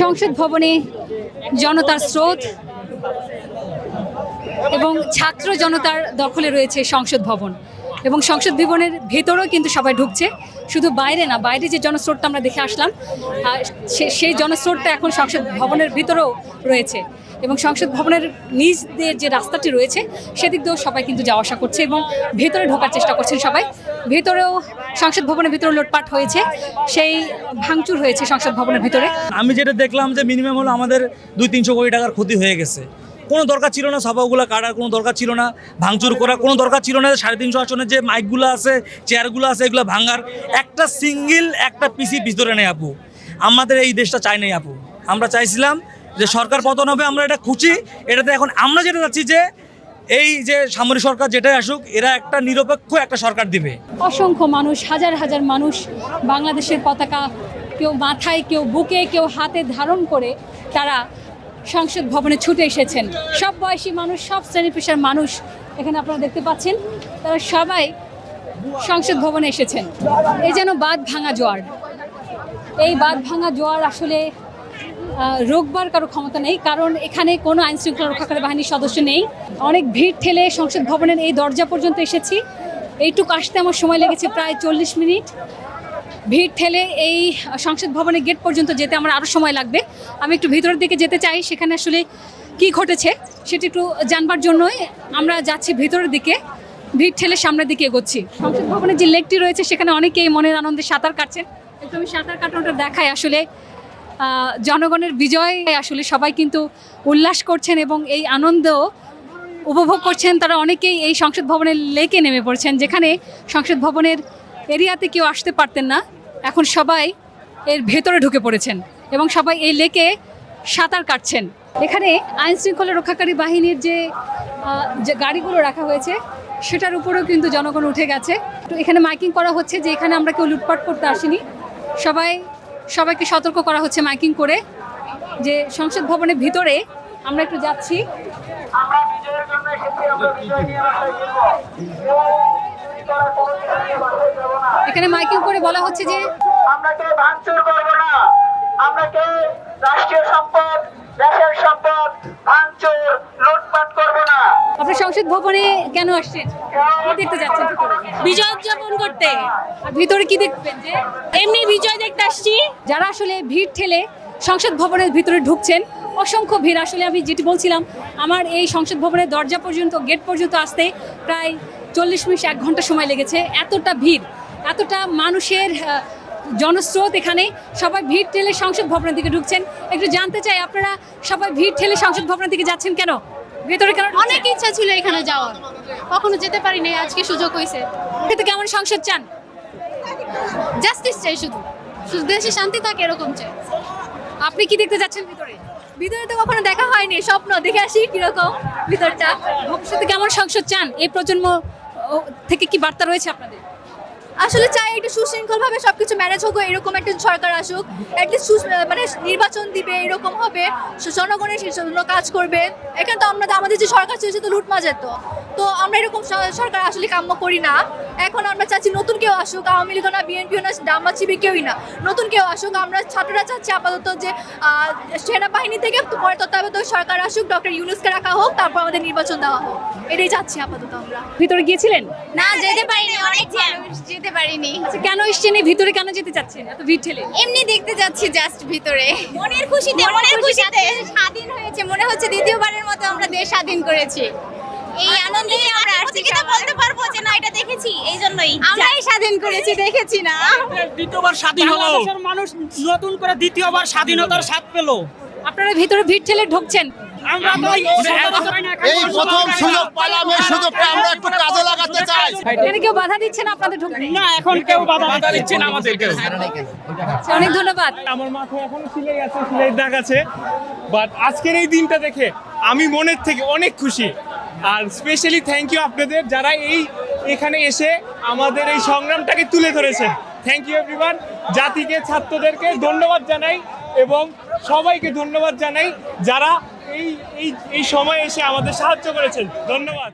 সংসদ ভবনে জনতার স্রোত এবং ছাত্র জনতার দখলে রয়েছে সংসদ ভবন। এবং সংসদ ভবনের ভেতরেও কিন্তু সবাই ঢুকছে। শুধু বাইরে না, বাইরে যে জনস্রোতটা আমরা দেখে আসলাম সেই জনস্রোতটা এখন সংসদ ভবনের ভিতরেও রয়েছে। এবং সংসদ ভবনের নিচ দিয়ে যে রাস্তাটি রয়েছে, সেদিক দিয়েও সবাই কিন্তু যাওয়া আসা করছে এবং ভেতরে ঢোকার চেষ্টা করছেন সবাই। ভেতরেও সংসদ ভবনের ভিতরে লুটপাট হয়েছে, সেই ভাঙচুর হয়েছে সংসদ ভবনের ভিতরে। আমি যেটা দেখলাম যে মিনিমাম হলো আমাদের দুই তিনশো কোটি টাকার ক্ষতি হয়ে গেছে। কোনো দরকার ছিল না সভাগুলো কাটার, কোনো দরকার ছিল না ভাঙচুর করার, কোনো দরকার ছিল না সাড়ে তিনশো আসনের যে মাইকগুলো আছে, চেয়ারগুলো আছে, এগুলো ভাঙার। একটা সিঙ্গেল একটা পিসি ভিতরে নেই আপু। আমাদের এই দেশটা চাই নাই আপু। আমরা চাইছিলাম যে সরকার পতন হবে, আমরা এটা খুঁজি। এটাতে এখন আমরা যেটা চাচ্ছি যে এই যে সামরিক সরকার যেটাই আসুক, এরা একটা নিরপেক্ষ একটা সরকার দিবে। অসংখ্য মানুষ, হাজার হাজার মানুষ বাংলাদেশের পতাকা কেউ মাথায়, কেউ বুকে, কেউ হাতে ধারণ করে তারা সংসদ ভবনে ছুটে এসেছেন। সব বয়সী মানুষ, সব শ্রেণি পেশার মানুষ এখানে আপনারা দেখতে পাচ্ছেন, তারা সবাই সংসদ ভবনে এসেছেন। এই যেন বাঁধ ভাঙা জোয়ার। এই বাঁধ ভাঙা জোয়ার আসলে রোগবার কারও ক্ষমতা নেই, কারণ এখানে কোনো আইন শৃঙ্খলা রক্ষাকারী বাহিনীর সদস্য নেই। অনেক ভিড় ঠেলে সংসদ ভবনের এই দরজা পর্যন্ত এসেছি। এইটুকু আসতে আমার সময় লেগেছে প্রায় চল্লিশ মিনিট। ভিড় ঠেলে এই সংসদ ভবনের গেট পর্যন্ত যেতে আমার আরও সময় লাগবে। আমি একটু ভিতরের দিকে যেতে চাই, সেখানে আসলে কি ঘটেছে সেটি একটু জানবার জন্যই আমরা যাচ্ছি ভিতরের দিকে। ভিড় ঠেলে সামনের দিকে এগোচ্ছি। সংসদ ভবনের যে লেকটি রয়েছে, সেখানে অনেকেই মনের আনন্দে সাঁতার কাটছেন। একটু আমি সাঁতার কাটানোটা দেখাই আসলে জনগণের বিজয় আসলে সবাই কিন্তু উল্লাস করছেন এবং এই আনন্দ উপভোগ করছেন। তারা অনেকেই এই সংসদ ভবনের লেকে নেমে পড়ছেন, যেখানে সংসদ ভবনের এরিয়াতে কেউ আসতে পারতেন না। এখন সবাই এর ভেতরে ঢুকে পড়েছেন এবং সবাই এই লেকে সাঁতার কাটছেন। এখানে আইন শৃঙ্খলা রক্ষাকারী বাহিনীর যে যে গাড়িগুলো রাখা হয়েছে, সেটার উপরেও কিন্তু জনগণ উঠে গেছে। তো এখানে মাইকিং করা হচ্ছে যে এখানে আমরা কেউ লুটপাট করতে আসিনি। সবাই সবাইকে সতর্ক করা হচ্ছে মাইকিং করে যে সংসদ ভবনের ভিতরে আমরা একটু যাচ্ছি। এখানে মাইকিং করে বলা হচ্ছে যে আমরা ভবনে কেন আসছেন? কি দেখতে যাচ্ছেন বিজয় উদযাপন করতে। আর ভিতরে কি দেখবেন যে এমনি বিজয় দেখতে আসছি। যারা আসলে ভিড় ঠেলে সংসদ ভবনের ভিতরে ঢুকছেন অসংখ্য ভিড়। আসলে আমি যেটি বলছিলাম আমার এই সংসদ ভবনের দরজা পর্যন্ত গেট পর্যন্ত আসতে প্রায় চল্লিশ মিনিট এক ঘণ্টা সময় লেগেছে। এতটা ভিড় এতটা মানুষের জনস্রোত এখানে। সবাই ভিড় ঠেলে সংসদ ভবনের দিকে ঢুকছেন। একটু জানতে চাই আপনারা সবাই ভিড় ঠেলে সংসদ ভবনের দিকে যাচ্ছেন কেন? ভেতরে কেন অনেক ইচ্ছা ছিল এখানে যাওয়ার। কখনো যেতে পারি নাই আজকে সুযোগ হয়েছে। অনেক কেমন সংসদ চান? জাস্টিস চাই শুধু। শুধু দেশে শান্তি থাকে এরকম চাই। আপনি কি দেখতে যাচ্ছেন ভিতরে? ভিতরে তো কখনো দেখা হয়নি স্বপ্ন দেখে আসি কীরকম ভিতরটা। ভবিষ্যতে কেমন সংসদ চান? এই প্রজন্ম থেকে কি বার্তা রয়েছে আপনাদের? আসলে চাই এটা সুশৃঙ্খলভাবে সবকিছু ম্যানেজ হোক, এরকম একটা সরকার আসুক। মানে নির্বাচন দিবে, এরকম হবে। জনগণের জন্য কাজ করবে। এখানে তো আমরা আমাদের যে সরকার চলছে তো লুটমা যেত তো। আমরা এরকম সরকার আসলে কাম্য করি না। এখন আমরা চাচ্ছি নতুন কেউ আসুক আওয়ামী লীগ না বিএনপিও না ডামাচিবি কেউই না। নতুন কেউ আসুক আমরা ছাত্ররা চাচ্ছি আপাতত যে সেনাবাহিনী থেকে পরে তত্ত্বাবধায়ক সরকার আসুক ডক্টর ইউনুসকে রাখা হোক তারপর আমাদের নির্বাচন দেওয়া হোক। এটাই চাচ্ছি আপাতত আমরা। ভিতরে গিয়েছিলেন? না যেতে পারিনি অনেক যেতে পারিনি। আচ্ছা কেন এসছেন ভিতরে? কেন যেতে চাচ্ছেন? এত ভিড় ঠেলে। এমনি দেখতে যাচ্ছি জাস্ট ভিতরে। মনের খুশিতে মনের খুশিতে স্বাধীন হয়েছে। মনে হচ্ছে দ্বিতীয়বারের মতো আমরা দেশ স্বাধীন করেছি। এই আনন্দে আমরা আসছি তো বলতে পারব যে না এটা দেখেছি এই জন্যই। আমরাই স্বাধীন করেছি দেখেছি না। দ্বিতীয়বার স্বাধীন হলো। বাংলাদেশের মানুষ নতুন করে দ্বিতীয়বার স্বাধীনতার স্বাদ পেল। আপনারা ভিতরে ভিড় ঠেলে ঢুকছেন। আমরা এই সতেরো বছর না, এই প্রথম সুযোগ পেলাম এই সুযোগটা আমরা একটু কাজে লাগাতে চাই। এখানে কেউ বাধা দিচ্ছে না আপনাদের ঢুকতে? না এখন কেউ বাধা বাধা দিচ্ছে না আমাদেরকে অনেক ধন্যবাদ। আমার মাথায় এখনও সিলাই আছে সিলাইয়ের দাগ আছে। বাট আজকের এই দিনটা দেখে আমি মনের থেকে অনেক খুশি। আর স্পেশালি থ্যাংক ইউ আপনাদের যারা এই এখানে এসে আমাদের এই সংগ্রামটাকে তুলে ধরেছে। থ্যাংক ইউ এভরিওয়ান জাতিকে, ছাত্রদেরকে ধন্যবাদ জানাই এবং সবাইকে ধন্যবাদ জানাই যারা এই এই সময় এসে আমাদের সাহায্য করেছেন। ধন্যবাদ।